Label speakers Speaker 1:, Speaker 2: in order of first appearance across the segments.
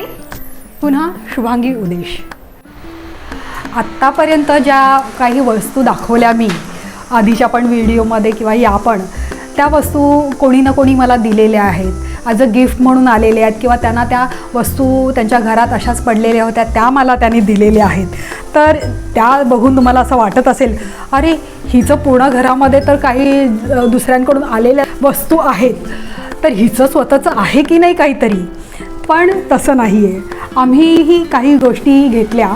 Speaker 1: आणि पुन्हा शुभांगी उदेश. आत्तापर्यंत ज्या काही वस्तू दाखवल्या मी आधीच्या पण व्हिडिओमध्ये किंवा या पण त्या वस्तू कोणी ना कोणी मला दिलेल्या आहेत. ॲज अ गिफ्ट म्हणून आलेल्या आहेत किंवा त्यांना त्या वस्तू त्यांच्या घरात अशाच पडलेल्या होत्या त्या मला त्यांनी दिलेल्या आहेत. तर त्या बघून तुम्हाला असं वाटत असेल अरे हिचं पूर्ण घरामध्ये तर काही दुसऱ्यांकडून आलेल्या वस्तू आहेत. तर हिचं स्वतःचं आहे की नाही काहीतरी? पण तसं नाही आहे आम्हीही काही गोष्टी घेतल्या.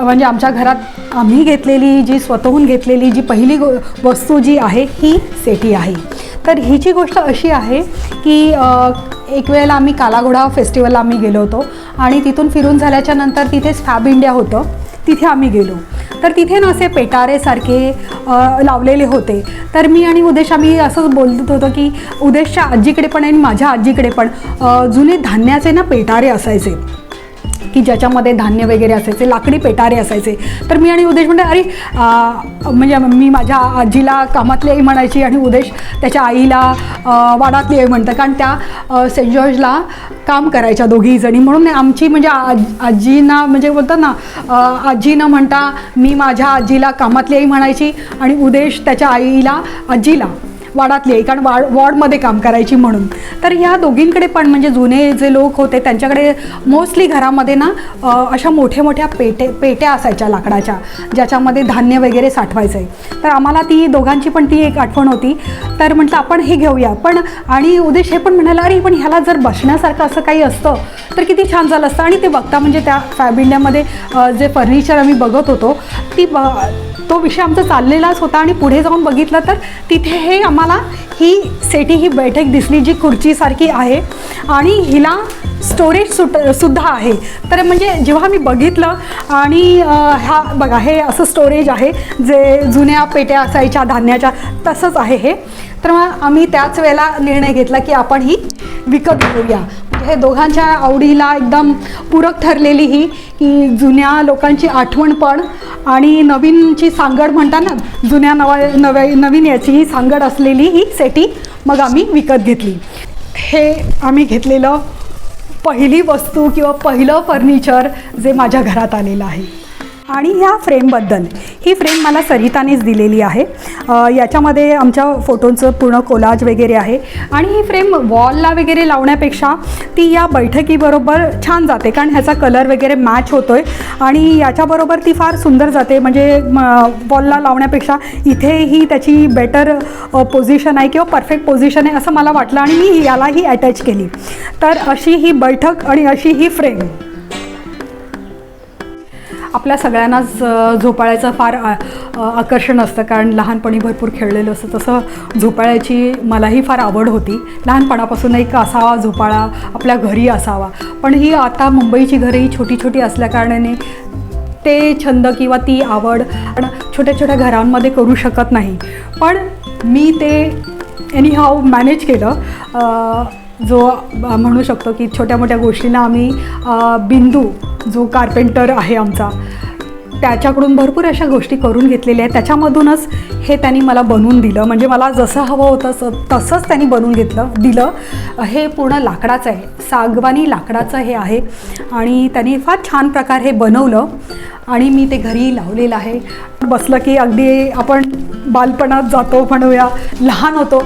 Speaker 1: म्हणजे आमच्या घरात आम्ही घेतलेली जी स्वतःहून घेतलेली जी पहिली गो वस्तू जी आहे ही सेटी आहे. तर हिची गोष्ट अशी आहे की एक वेळेला आम्ही कालाघोडा फेस्टिवलला आम्ही गेलो होतो आणि तिथून फिरून झाल्याच्यानंतर तिथेच फॅब इंडिया होतं. तिथे आम्ही गेलो. तर तिथे ना असे पेटारेसारखे लावलेले होते. तर मी आणि उदेश आम्ही असंच बोलत होतो की उदेशच्या आजीकडे पण आणि माझ्या आजीकडे पण जुने धान्याचे ना पेटारे असायचे. की ज्याच्यामध्ये धान्य वगैरे असायचे लाकडी पेटारे असायचे. तर मी आणि उदेश म्हणते अरे म्हणजे मी माझ्या आजीला कामातली आई म्हणायची आणि उदेश त्याच्या आईला वाडातली आई म्हणतं. कारण त्या सेंट जॉर्जला काम करायच्या दोघी जणी. म्हणून आमची म्हणजे आज आजीना म्हणजे बोलतात ना आजी न म्हणता मी माझ्या आजीला कामातली आई म्हणायची आणि उदेश त्याच्या आईला आजीला वाडातली आहे. कारण वाड वॉर्डमध्ये काम करायची म्हणून. तर ह्या दोघींकडे पण म्हणजे जुने जे लोक होते त्यांच्याकडे मोस्टली घरामध्ये ना अशा मोठ्या मोठ्या पेटे पेट्या असायच्या लाकडाच्या ज्याच्यामध्ये धान्य वगैरे साठवायचं. आहे तर आम्हाला ती दोघांची पण ती एक आठवण होती. तर म्हटलं आपण हे घेऊया. पण आणि उदेश हे पण म्हणाला अरे पण ह्याला जर बसण्यासारखं असं काही असतं तर किती छान झालं असतं. आणि ते बघता म्हणजे त्या फॅब इंडियामध्ये जे फर्निचर आम्ही बघत होतो ती ब तो विषय आमचा चाललेलाच होता आणि पुढे जाऊन बघितलं तर तिथे हे आम्हाला ही सेटी ही बैठक दिसली जी खुर्चीसारखी आहे. आणि हिला स्टोरेज सुट सुद्धा आहे. तर म्हणजे जेव्हा मी बघितलं आणि हा ह्या बघा हे असं स्टोरेज आहे जे जुन्या पेट्या असायच्या धान्याच्या तसंच आहे हे. तर मग आम्ही त्याच वेळेला निर्णय घेतला की आपण ही विकत घेऊया. म्हणजे हे दोघांच्या आवडीला एकदम पूरक ठरलेली ही की जुन्या लोकांची आठवण पण आणि नवीनची सांगड म्हणतात ना जुन्या नवा नव्या नवीन याची ही सांगड असलेली ही सेटी मग आम्ही विकत घेतली. हे आम्ही घेतलेलं पहिली वस्तू किंवा पहिलं फर्निचर जे माझ्या घरात आलेलं आहे. आणि ह्या फ्रेमबद्दल. ही फ्रेम मला सरितानेच दिलेली आहे. याच्यामध्ये आमच्या फोटोंचं पूर्ण कोलाज वगैरे आहे. आणि ही फ्रेम वॉलला वगैरे लावण्यापेक्षा ती या बैठकीबरोबर छान जाते कारण ह्याचा कलर वगैरे मॅच होतो आहे आणि याच्याबरोबर ती फार सुंदर जाते म्हणजे वॉलला लावण्यापेक्षा इथे ही त्याची बेटर पोझिशन आहे किंवा परफेक्ट पोझिशन आहे असं मला वाटलं आणि मी यालाही अटॅच केली. तर अशी ही बैठक आणि अशी ही फ्रेम आपल्या सगळ्यांनाच झोपाळ्याचं फार आ- आकर्षण असतं. कारण लहानपणी भरपूर खेळलेलं असतं. तसं झोपाळ्याची मलाही फार आवड होती. लहानपणापासून एक असावा झोपाळा आपल्या घरी असावा. पण ही आता मुंबईची घरही छोटी छोटी असल्याकारणाने ते छंद किंवा ती आवड छोट्या छोट्या घरांमध्ये करू शकत नाही. पण मी ते एनी हाव मॅनेज केलं जो म्हणू शकतो की छोट्या मोठ्या गोष्टींना आम्ही बिंदू जो कार्पेंटर आहे आमचा त्याच्याकडून भरपूर अशा गोष्टी करून घेतलेल्या आहेत. त्याच्यामधूनच हे त्यांनी मला बनवून दिलं. म्हणजे मला जसं हवं होतं स- तसंच त्यांनी बनवून घेतलं दिलं. हे पूर्ण लाकडाचं आहे. सागवानी लाकडाचं हे आहे. आणि त्यांनी फार छान प्रकार हे बनवलं. आणि मी ते घरी लावलेलं आहे. बसलं की अगदी आपण बालपणात जातो म्हणूया लहान होतो.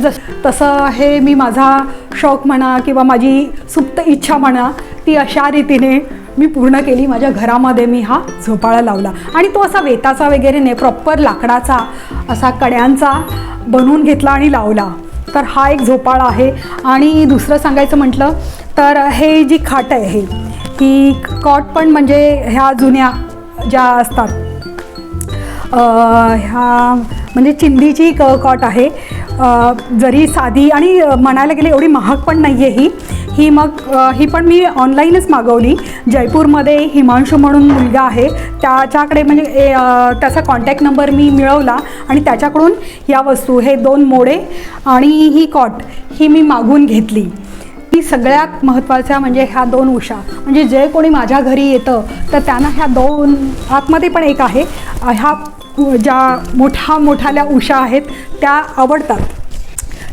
Speaker 1: जस तसं हे मी माझा शौक म्हणा किंवा माझी सुप्त इच्छा म्हणा ती अशा रीतीने मी पूर्ण केली माझ्या घरामध्ये मी हा झोपाळा लावला. आणि तो असा वेताचा वगैरे नाही प्रॉपर लाकडाचा असा कड्यांचा बनवून घेतला आणि लावला. तर हा एक झोपाळा आहे. आणि दुसरं सांगायचं म्हटलं तर हे जी खाट आहे हे ही कॉट पण म्हणजे ह्या जुन्या ज्या असतात ह्या म्हणजे चिंदीची क कॉट आहे. जरी साधी आणि म्हणायला गेले एवढी महाग पण नाही आहे ही. ही मग ही पण मी ऑनलाईनच मागवली. जयपूरमध्ये हिमांशू म्हणून मुलगा आहे. त्याच्याकडे म्हणजे त्याचा कॉन्टॅक्ट नंबर मी मिळवला आणि त्याच्याकडून या वस्तू हे दोन मोडे आणि ही कॉट ही मी मागून घेतली. ही सगळ्यात महत्त्वाच्या म्हणजे ह्या दोन उषा म्हणजे जे कोणी माझ्या घरी येतं तर त्यांना ह्या दोन आतमध्ये पण एक आहे. ह्या ज्या मोठ्या मोठाल्या उषा आहेत त्या आवडतात.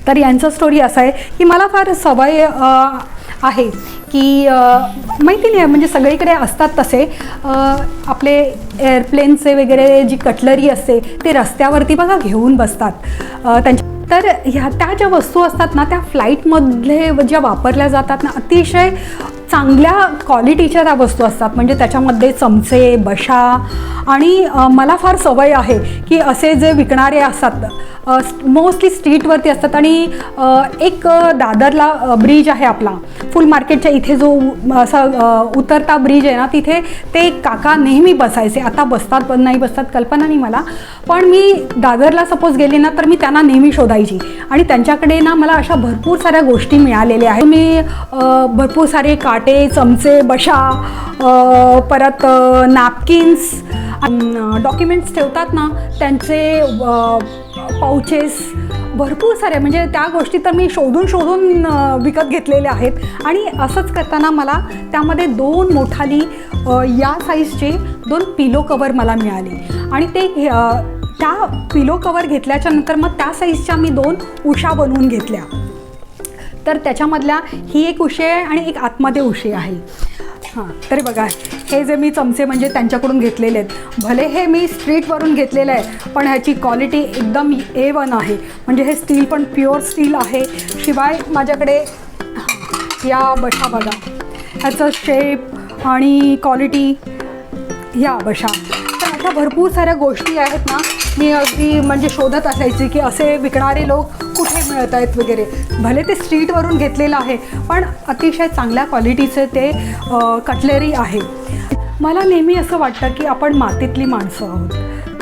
Speaker 1: तर यांचं स्टोरी असं आहे की मला फार सवय आहे की माहिती नाही म्हणजे सगळीकडे असतात तसे. आपले एअरप्लेनचे वगैरे जी कटलरी असते ते रस्त्यावरती बघा घेऊन बसतात. त्यांच्या तर ह्या त्या ज्या वस्तू असतात ना त्या फ्लाईटमधले ज्या वापरल्या जातात ना अतिशय चांगल्या क्वालिटीच्या त्या वस्तू असतात. म्हणजे त्याच्यामध्ये चमचे बशा आणि मला फार सवय आहे की असे जे विकणारे असतात मोस्टली स्ट्रीटवरती असतात आणि एक दादरला ब्रिज आहे आपला. फुल मार्केटच्या इथे जो असा उतरता ब्रिज आहे ना तिथे ते काका नेहमी बसायचे. आता बसतात पण नाही बसतात कल्पना नाही मला. पण मी दादरला सपोज गेली ना तर मी त्यांना नेहमी शोधायची. आणि त्यांच्याकडे ना मला अशा भरपूर साऱ्या गोष्टी मिळालेल्या आहेत. मी भरपूर सारे का काटे चमचे बशा परत नॅपकिन्स डॉक्युमेंट्स ठेवतात ना त्यांचे पाउचेस भरपूर सारे म्हणजे त्या गोष्टी तर मी शोधून शोधून विकत घेतलेल्या आहेत. आणि असंच करताना मला त्यामध्ये दोन मोठाली या साईजचे दोन पिलो कवर मला मिळाले. आणि ते घे- त्या पिलो कवर घेतल्याच्या नंतर मग त्या साईजच्या मी दोन उषा बनवून घेतल्या. तर त्याच्यामधल्या ही एक उशी आहे आणि एक आतमध्ये उशी आहे. हां तरी बघा हे जे मी चमचे म्हणजे त्यांच्याकडून घेतलेले आहेत. भले हे मी स्ट्रीटवरून घेतलेलं आहे पण ह्याची क्वालिटी एकदम ए वन आहे. म्हणजे हे स्टील पण प्युअर स्टील आहे. शिवाय माझ्याकडे या बशा बघा. ह्याचं शेप आणि क्वालिटी या बशा. तर अशा भरपूर साऱ्या गोष्टी आहेत ना मी अगदी म्हणजे शोधत असायची की असे विकणारे लोक कुठे मिळत आहेत वगैरे? भले ते स्ट्रीटवरून घेतलेलं आहे पण अतिशय चांगल्या क्वालिटीचं ते कटलरी आहे. मला नेहमी असं वाटतं की आपण मातीतली माणसं आहोत.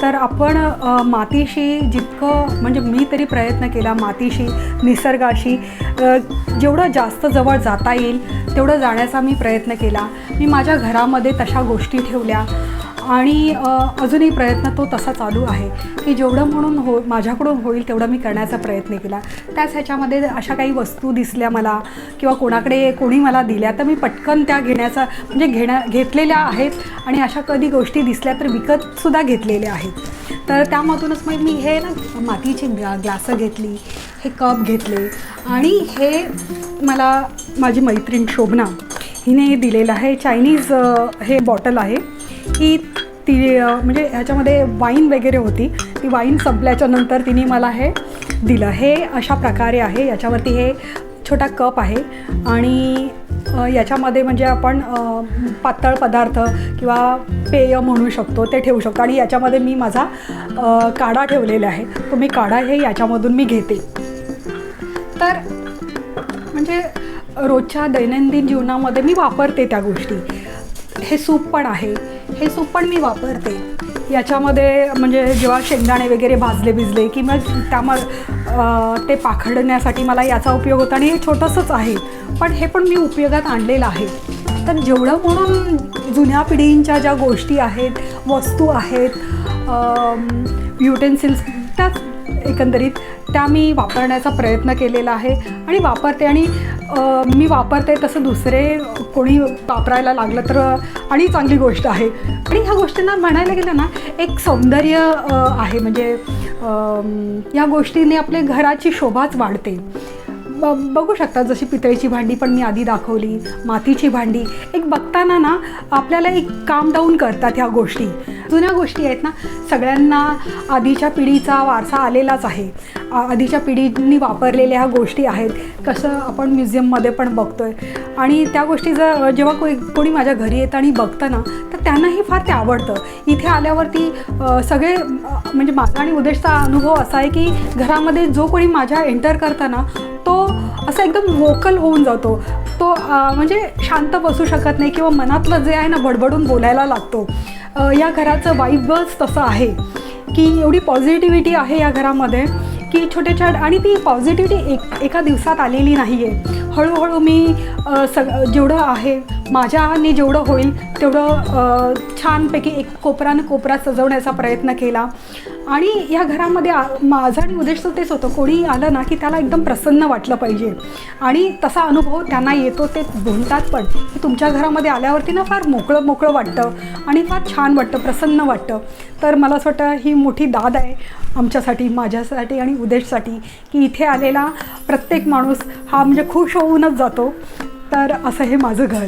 Speaker 1: तर आपण मातीशी जितकं म्हणजे मी तरी प्रयत्न केला मातीशी निसर्गाशी जेवढं जास्त जवळ जाता येईल तेवढं जाण्याचा मी प्रयत्न केला. मी माझ्या घरामध्ये तशा गोष्टी ठेवल्या. आणि अजूनही प्रयत्न तो तसा चालू आहे की जेवढं म्हणून हो माझ्याकडून होईल तेवढं मी करण्याचा प्रयत्न केला. त्याच ह्याच्यामध्ये अशा काही वस्तू दिसल्या मला किंवा कोणाकडे कोणी मला दिल्या तर मी पटकन त्या घेण्याचा म्हणजे घेण्या घेतलेल्या आहेत आणि अशा कधी गोष्टी दिसल्या तर विकतसुद्धा घेतलेल्या आहेत. तर त्यामधूनच मग मी हे ना मातीची ग्ला ग्लासं घेतली हे कप घेतले आणि हे मला माझी मैत्रीण शोभना हिने दिलेलं आहे. चायनीज हे बॉटल आहे. की ती म्हणजे ह्याच्यामध्ये वाईन वगैरे होती. ती वाईन संपल्याच्या नंतर तिने मला हे दिलं. हे अशा प्रकारे आहे. याच्यावरती हे छोटा कप आहे. आणि याच्यामध्ये म्हणजे आपण पातळ पदार्थ किंवा पेय म्हणू शकतो ते ठेवू शकतो. आणि याच्यामध्ये मी माझा काढा ठेवलेला आहे. तो मी काढा हे याच्यामधून मी घेते. तर म्हणजे रोजच्या दैनंदिन जीवनामध्ये मी वापरते त्या गोष्टी. हे सूप पण आहे. हे सूप पण मी वापरते. याच्यामध्ये म्हणजे जेव्हा शेंगदाणे वगैरे भाजले भिजले की मग त्यामध्ये ते पाखडण्यासाठी मला याचा उपयोग होतो आणि हे छोटंसंच आहे. पण हे पण मी उपयोगात आणलेलं आहे. तर जेवढं म्हणून जुन्या पिढींच्या ज्या गोष्टी आहेत वस्तू आहेत युटेन्सिल्स त्याच एकंदरीत त्या मी वापरण्याचा प्रयत्न केलेला आहे आणि वापरते. आणि मी वापरते तसं दुसरे कोणी वापरायला लागलं तर आणि चांगली गोष्ट आहे. आणि ह्या गोष्टींना म्हणायला गेलं ना एक सौंदर्य आहे. म्हणजे या गोष्टीने आपल्या घराची शोभाच वाढते. ब बघू शकता जशी पितळीची भांडी पण मी आधी दाखवली मातीची भांडी. एक बघताना ना आपल्याला एक काम डाऊन करतात ह्या गोष्टी. जुन्या गोष्टी आहेत ना सगळ्यांना आधीच्या पिढीचा वारसा आलेलाच आहे. आधीच्या पिढींनी वापरलेल्या ह्या गोष्टी आहेत. कसं आपण म्युझियममध्ये पण बघतोय. आणि त्या गोष्टी जर जेव्हा कोणी कोणी माझ्या घरी येतं आणि बघतं ना तर त्यांनाही फार ते आवडतं. इथे आल्यावरती सगळे म्हणजे माझा आणि उद्देशचा अनुभव असा आहे की घरामध्ये जो कोणी माझ्या एंटर करताना तो असा एकदम वोकल होऊन जातो. तो म्हणजे शांत बसू शकत नाही किंवा मनातलं जे आहे ना बडबडून बोलायला लागतो. या घराचं वाईबच तसं आहे. की एवढी पॉझिटिव्हिटी आहे या घरामध्ये की छोटे छोटे आणि ती पॉझिटिव्हिटी एक एका दिवसात आलेली नाही आहे हळूहळू मी सग जेवढं आहे माझ्याने जेवढं होईल तेवढं छानपैकी एक कोपरानं कोपरा सजवण्याचा प्रयत्न केला. आणि या घरामध्ये आ माझं आणि उद्देश तेच होतं. कोणी आलं ना की त्याला एकदम प्रसन्न वाटलं पाहिजे. आणि तसा अनुभव त्यांना येतो ते बोलतात पण. की तुमच्या घरामध्ये आल्यावरती ना फार मोकळं मोकळं वाटतं आणि फार छान वाटतं प्रसन्न वाटतं. तर मला असं वाटतं ही मोठी दाद आहे आमच्यासाठी माझ्यासाठी आणि उद्देशसाठी की इथे आलेला प्रत्येक माणूस हा म्हणजे खुश होऊनच जातो. तर असं हे माझं घर.